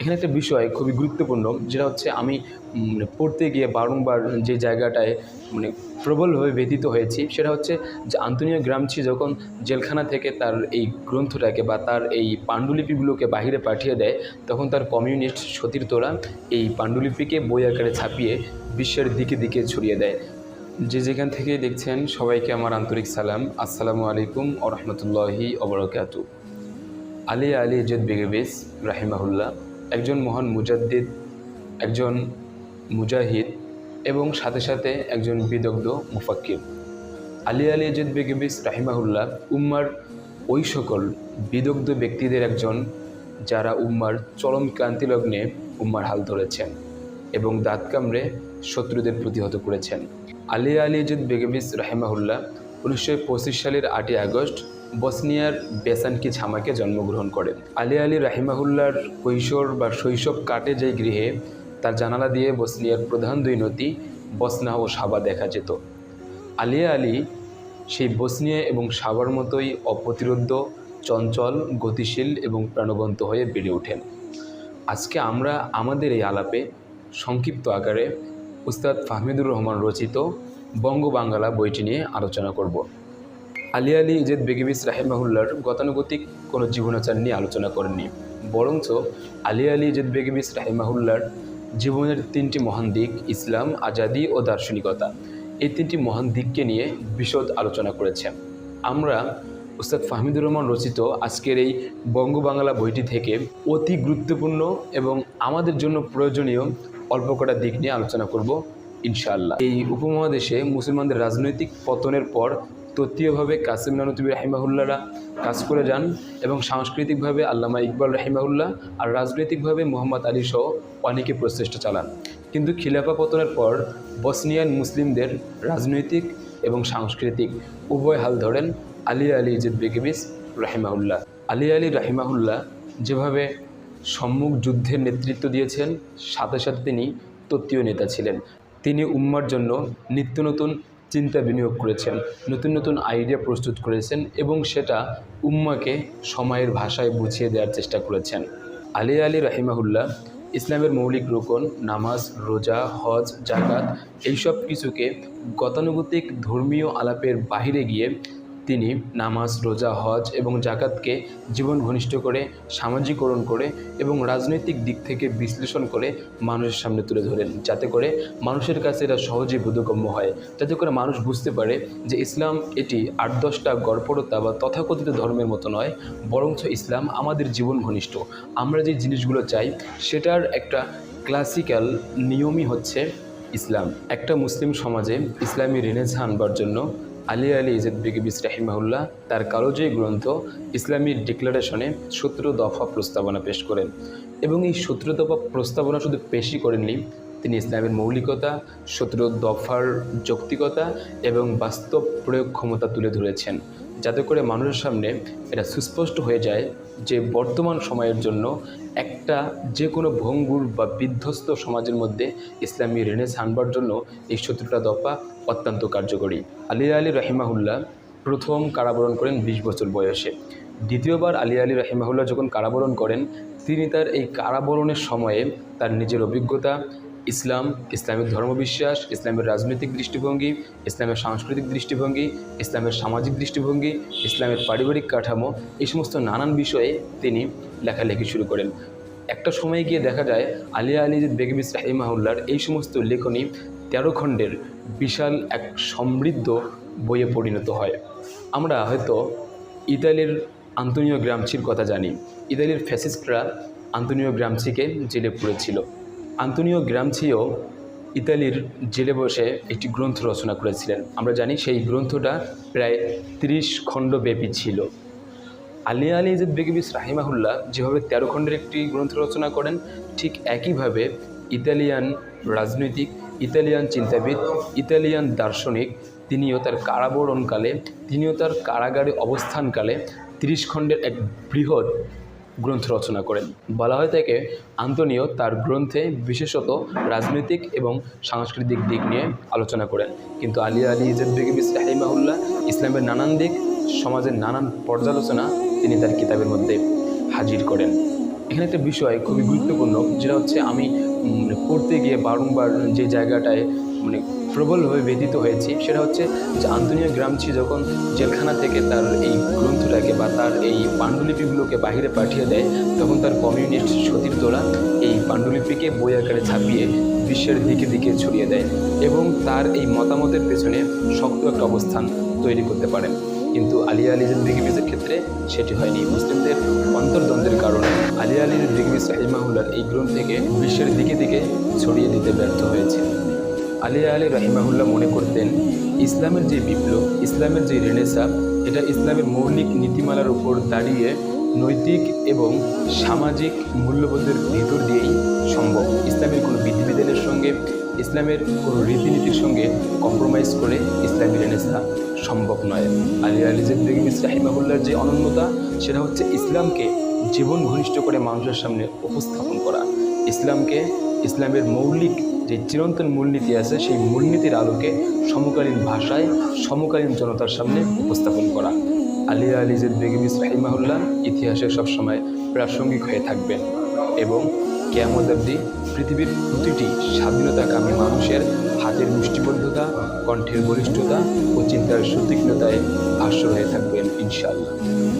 এখানে একটা বিষয় খুবই গুরুত্বপূর্ণ, যেটা হচ্ছে আমি মানে পড়তে গিয়ে বারংবার যে জায়গাটায় মানে প্রবলভাবে ব্যতীত হয়েছি, সেটা হচ্ছে যে আন্তনীয় গ্রামছি যখন জেলখানা থেকে তার এই গ্রন্থটাকে বা তার এই পাণ্ডুলিপিগুলোকে বাহিরে পাঠিয়ে দেয়, তখন তার কমিউনিস্ট সতীর তোরা এই পাণ্ডুলিপিকে বই আকারে ছাপিয়ে বিশ্বের দিকে দিকে ছড়িয়ে দেয়। যে যেখান থেকে দেখছেন, সবাইকে আমার আন্তরিক সালাম। আসসালামু আলাইকুম ও রহমতুল্লাহি অবরকাতু আলী আলী ইজদ বেগেবিস রাহিমাহুল্লাহ। একজন মহান মুজাদ্দিদ, একজন মুজাহিদ এবং সাথে সাথে একজন বিদগ্ধ মুফাক্কির। আলী আলী ইজদ বেগেবিস রাহিমাহুল্লাহ উম্মার ওই সকল বিদগ্ধ ব্যক্তিদের একজন যারা উম্মার চরম ক্রান্তিলগ্নে উম্মার হাল ধরেছেন এবং দাঁত কামড়ে শত্রুদের প্রতিহত করেছেন। আলী আলী ইজদ বেগেবিস রাহিমাহুল্লাহ উনিশশো সালের আটই আগস্ট বসনিয়ার বেসানকি ছামাকে জন্মগ্রহণ করেন আলী আলী রাহিমাহুল্লার কৈশোর বা শৈশব কাটে যে গৃহে, তার জানালা দিয়ে বসনিয়ার প্রধান দুই নদী, বসনা ও সাবা দেখা যেত। আলিয়া আলী সেই বসনিয়া এবং সাবার মতোই অপ্রতিরোধ্য, চঞ্চল, গতিশীল এবং প্রাণবন্ত হয়ে বেড়ে ওঠেন। আজকে আমরা আমাদের এই আলাপে সংক্ষিপ্ত আকারে উস্তাদ ফাহমিদুর রহমান রচিত বঙ্গবাঙ্গালা বইটি নিয়ে আলোচনা করব। আলী আলী ইজেদ বেগিবিস রাহেমাহুল্লার গতানুগতিক কোনো জীবনাচার নিয়ে আলোচনা করেননি। বরঞ্চ আলী আলী ইজেদ বেগিবিস রাহেমাহুল্লার জীবনের তিনটি মহান দিক ইসলাম, আজাদি ও দার্শনিকতা। এই তিনটি মহান দিককে নিয়ে বিশদ আলোচনা করেছেন। আমরা উস্তাদ ফাহমিদুর রহমান রচিত আজকের এই বঙ্গবাংলা বইটি থেকে অতি গুরুত্বপূর্ণ এবং আমাদের জন্য প্রয়োজনীয় অল্প কটা দিক নিয়ে আলোচনা করব, ইনশাআল্লাহ। এই উপমহাদেশে মুসলমানদের রাজনৈতিক পতনের পর তত্ত্বীয়ভাবে কাসিম নানুতুবি রাহিমাহুল্লারা কাজ করে যান এবং সাংস্কৃতিকভাবে আল্লামা ইকবাল রাহিমাহুল্লাহ আর রাজনৈতিকভাবে মোহাম্মদ আলী সহ অনেকে প্রচেষ্টা চালান। কিন্তু খিলাফা পতনের পর বসনিয়ান মুসলিমদের রাজনৈতিক এবং সাংস্কৃতিক উভয় হাল ধরেন আলী আলী ইজিদ বেগিবিস রাহিমাহুল্লাহ। আলী আলী রাহিমাহুল্লাহ যেভাবে সম্মুখ যুদ্ধের নেতৃত্ব দিয়েছেন, সাথে সাথে তিনি তত্ত্বীয় নেতা ছিলেন। তিনি উম্মার জন্য নিত্য নতুন চিন্তা বিনিয়োগ করেছেন, নতুন নতুন আইডিয়া প্রস্তুত করেছেন এবং সেটা উম্মাকে সময়ের ভাষায় বুঝিয়ে দেওয়ার চেষ্টা করেছেন। আলী আলী রাহিমাহুল্লাহ, ইসলামের মৌলিক রোকন, নামাজ, রোজা, হজ জাকাত এইসব কিছুকে গতানুগতিক ধর্মীয় আলাপের বাহিরে গিয়ে তিনি নামাজ, রোজা, হজ এবং জাকাতকে জীবন ঘনিষ্ঠ করে, সামাজিকরণ করে এবং রাজনৈতিক দিক থেকে বিশ্লেষণ করে মানুষের সামনে তুলে ধরেন। যাতে করে মানুষের কাছে এটা সহজেই বোধগম্য হয়। যাতে করে মানুষ বুঝতে পারে যে ইসলাম এটি আট দশটা গড়পড়তা বা তথাকথিত ধর্মের মতো নয়, বরঞ্চ ইসলাম আমাদের জীবন ঘনিষ্ঠ। আমরা যে জিনিসগুলো চাই, সেটার একটা ক্লাসিক্যাল নিয়মই হচ্ছে ইসলাম। একটা মুসলিম সমাজে ইসলামী রেনেসা আনবার জন্য আলী আলী ইজেদ বিগিবিস রাহিমাহুল্লাহ তার কালোজয়ী গ্রন্থ ইসলামী ডিক্লারেশনে সূত্র দফা প্রস্তাবনা পেশ করেন এবং এই সূত্র দফা প্রস্তাবনা শুধু পেশই করেননি, তিনি ইসলামের মৌলিকতা, সূত্র দফার যৌক্তিকতা এবং বাস্তব প্রয়োগ ক্ষমতা তুলে ধরেছেন। যাতে করে মানুষের সামনে এটা সুস্পষ্ট হয়ে যায় যে বর্তমান সময়ের জন্য একটা যে কোনো ভঙ্গুর বা বিধ্বস্ত সমাজের মধ্যে ইসলামী রেনেস আনবার জন্য এই সতেরোটা দফা অত্যন্ত কার্যকরী। আলী আলী রাহিমাহুল্লাহ প্রথম কারাবরণ করেন বিশ বছর বয়সে। দ্বিতীয়বার আলী আলী রাহিমাহুল্লাহ যখন কারাবরণ করেন, তিনি তার এই কারাবরণের সময়ে তার নিজের অভিজ্ঞতা ইসলাম ইসলামের ধর্মবিশ্বাস, ইসলামের রাজনৈতিক দৃষ্টিভঙ্গি, ইসলামের সাংস্কৃতিক দৃষ্টিভঙ্গি, ইসলামের সামাজিক দৃষ্টিভঙ্গি, ইসলামের পারিবারিক কাঠামো, এই সমস্ত নানান বিষয়ে তিনি লেখালেখি শুরু করেন। একটা সময় গিয়ে দেখা যায় আলিয়া আলী বেগবিস রাহিমাহুল্লার এই সমস্ত লেখনী তেরো খণ্ডের বিশাল এক সমৃদ্ধ বইয়ে পরিণত হয়। আমরা হয়তো ইতালির আন্তনীয় গ্রামছির কথা জানি। ইতালির ফ্যাসিস্টরা আন্তনীয় গ্রামছিকে জেলে পুড়েছিল আন্তনীয় গ্রামছিও ইতালির জেলে বসে একটি গ্রন্থ রচনা করেছিলেন। আমরা জানি সেই গ্রন্থটা প্রায় তিরিশ খণ্ড ব্যাপী ছিল। আলিয়া আলী ইজেদ বেগিবিস রাহিমাহুল্লাহ যেভাবে তেরো খণ্ডের একটি গ্রন্থ রচনা করেন, ঠিক একইভাবে ইতালিয়ান রাজনৈতিক, ইতালিয়ান চিন্তাবিদ, ইতালিয়ান দার্শনিক, তিনিও তার কারাবরণকালে, তিনিও তার কারাগারে অবস্থানকালে তিরিশ খণ্ডের এক বৃহৎ গ্রন্থ রচনা করেন। বলা হয় থেকে আন্তনীয় তার গ্রন্থে বিশেষত রাজনৈতিক এবং সাংস্কৃতিক দিক নিয়ে আলোচনা করেন। কিন্তু আলী আলী ইজেদ বেগিবিস রাহিমাহুল্লাহ ইসলামের নানান দিক, সমাজের নানান পর্যালোচনা তিনি তার কিতাবের মধ্যে হাজির করেন। এখানে একটা বিষয় খুবই গুরুত্বপূর্ণ, যেটা হচ্ছে আমি পড়তে গিয়ে বারংবার যে জায়গাটায় মানে প্রবলভাবে ব্যথিত হয়েছি, সেটা হচ্ছে যে আন্তনিয়া গ্রামছি যখন জেলখানা থেকে তার এই গ্রন্থটাকে বা তার এই পাণ্ডুলিপিগুলোকে বাইরে পাঠিয়ে দেয়, তখন তার কমিউনিস্ট সতীর তোলা এই পাণ্ডুলিপিকে বই আকারে ছাপিয়ে বিশ্বের দিকে দিকে ছড়িয়ে দেয় এবং তার এই মতামতের পেছনে শক্ত একটা অবস্থান তৈরি করতে পারেন। কিন্তু আলিয়া আলী জিন্দিগিবিজের ক্ষেত্রে সেটি হয়নি। মুসলিমদের অন্তর্দ্বন্দ্বের কারণে আলিয়া আলী জিন্দিগিবিজ রাহিমাহুল্লার এই গ্রন্থকে বিশ্বের দিকে দিকে ছড়িয়ে দিতে ব্যর্থ হয়েছে। আলিয়া আলী রাহিমাহুল্লাহ মনে করতেন, ইসলামের যে বিপ্লব, ইসলামের যে রেনেসা, এটা ইসলামের মৌলিক নীতিমালার উপর দাঁড়িয়ে নৈতিক এবং সামাজিক মূল্যবোধের ভিতর দিয়েই সম্ভব। ইসলামের কোনো বিধিবিধানের সঙ্গে, ইসলামের কোনো রীতিনীতির সঙ্গে কম্প্রোমাইজ করে ইসলামী রেনেসা সম্ভব নয়। আলী আলী জিদ্দিগিস রাহিমাহুল্লার যে অনন্যতা, সেটা হচ্ছে ইসলামকে জীবন ঘনিষ্ঠ করে মানুষের সামনে উপস্থাপন করা। ইসলামকে, ইসলামের মৌলিক যে চিরন্তন মূলনীতি আছে, সেই মূলনীতির আলোকে সমকালীন ভাষায় সমকালীন জনতার সামনে উপস্থাপন করা। আলিয়া আলী বেগমিস রাহিমাহুল্লাহ ইতিহাসে সবসময় প্রাসঙ্গিক হয়ে থাকবেন এবং কেয়ামত অবধি পৃথিবীর প্রতিটি স্বাধীনতাকামী মানুষের হাতের মুষ্টিবদ্ধতা, কণ্ঠের বলিষ্ঠতা ও চিন্তার সুতীক্ষ্ণতায় ভাষ্য হয়ে থাকবেন ইনশাআল্লাহ।